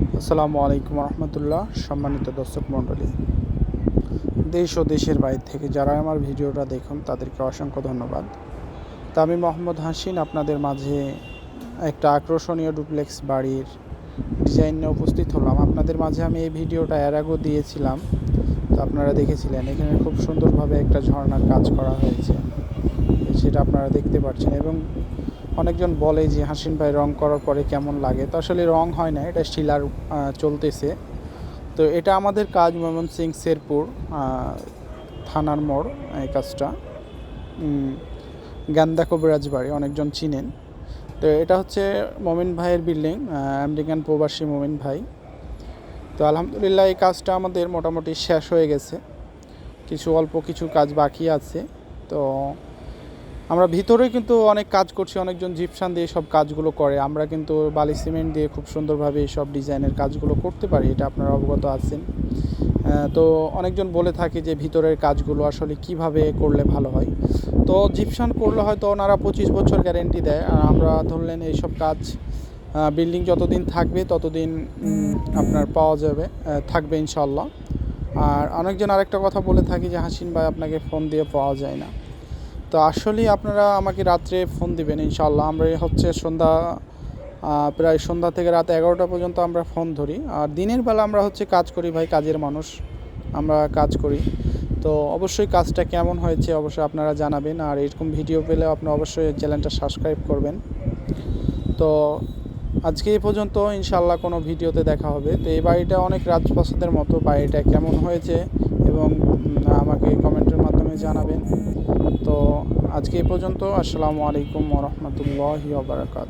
আসসালামু আলাইকুম রহমতুল্লাহ, সম্মানিত দর্শক মণ্ডলী। দেশ ও দেশের বাইরে থেকে যারা আমার ভিডিওটা দেখুন, তাদেরকে অসংখ্য ধন্যবাদ। তা আমি মোহাম্মদ হাসিন, আপনাদের মাঝে একটা আকর্ষণীয় ডুপ্লেক্স বাড়ির ডিজাইন নিয়ে উপস্থিত হলাম। আপনাদের মাঝে আমি এই ভিডিওটা এর আগেও দিয়েছিলাম। তো আপনারা দেখেছিলেন, এখানে খুব সুন্দরভাবে একটা ঝর্ণার কাজ করা হয়েছে। সেটা আপনারা দেখতে পাচ্ছেন এবং অনেকজন বলে যে হাসিন ভাই, রং করার পরে কেমন লাগে? তো আসলে রং হয় না, এটা শিলার চলতেছে। তো এটা আমাদের কাজ ময়মনসিং শেরপুর থানার মোড়, এই কাজটা। গান্দা কবিরাজ বাড়ি অনেকজন চিনেন। তো এটা হচ্ছে মমিন ভাইয়ের বিল্ডিং আমেরিকান প্রবাসী মমিন ভাই। তো আলহামদুলিল্লাহ এই কাজটা আমাদের মোটামুটি শেষ হয়ে গেছে। কিছু অল্প কিছু কাজ বাকি আছে। তো আমরা ভিতরে কিন্তু অনেক কাজ করছি, অনেকজন জিপসান দিয়ে সব কাজগুলো করে। আমরা কিন্তু বালি সিমেন্ট দিয়ে খুব সুন্দরভাবে এই সব ডিজাইনের কাজগুলো করতে পারি, এটা আপনারা অবগত আছেন। তো অনেকজন বলে থাকে যে ভিতরের কাজগুলো আসলে কীভাবে করলে ভালো হয়। তো জিপসান করলে হয়তো ওনারা পঁচিশ বছর গ্যারেন্টি দেয়, আর আমরা ধরলেন এইসব কাজ বিল্ডিং যতদিন থাকবে ততদিন আপনার পাওয়া যাবে থাকবে ইনশাল্লাহ আর অনেকজন আরেকটা কথা বলে থাকি যে হাসিন ভাই আপনাকে ফোন দিয়ে পাওয়া যায় না। তো আসলেই আপনারা আমাকে রাত্রে ফোন দিবেন ইনশাল্লাহ আমরা হচ্ছে সন্ধ্যা প্রায় সন্ধ্যা থেকে রাত এগারোটা পর্যন্ত আমরা ফোন ধরি। আর দিনের বেলা আমরা হচ্ছে কাজ করি ভাই, কাজের মানুষ। আমরা কাজ করি। তো অবশ্যই কাজটা কেমন হয়েছে অবশ্যই আপনারা জানাবেন। আর এরকম ভিডিও পেলে আপনি অবশ্যই চ্যানেলটা সাবস্ক্রাইব করবেন। তো আজকে এই পর্যন্ত ইনশাল্লাহ কোনো ভিডিওতে দেখা হবে। তো এই বাড়িটা অনেক রাজপ্রাসাদের মতো। বাড়িটা কেমন হয়েছে এবং আমাকে কমেন্টের মাধ্যমে জানাবেন। তো আজকে এই পর্যন্ত আসসালামু আলাইকুম ওরহমতুল্লাহ ওবরাকাত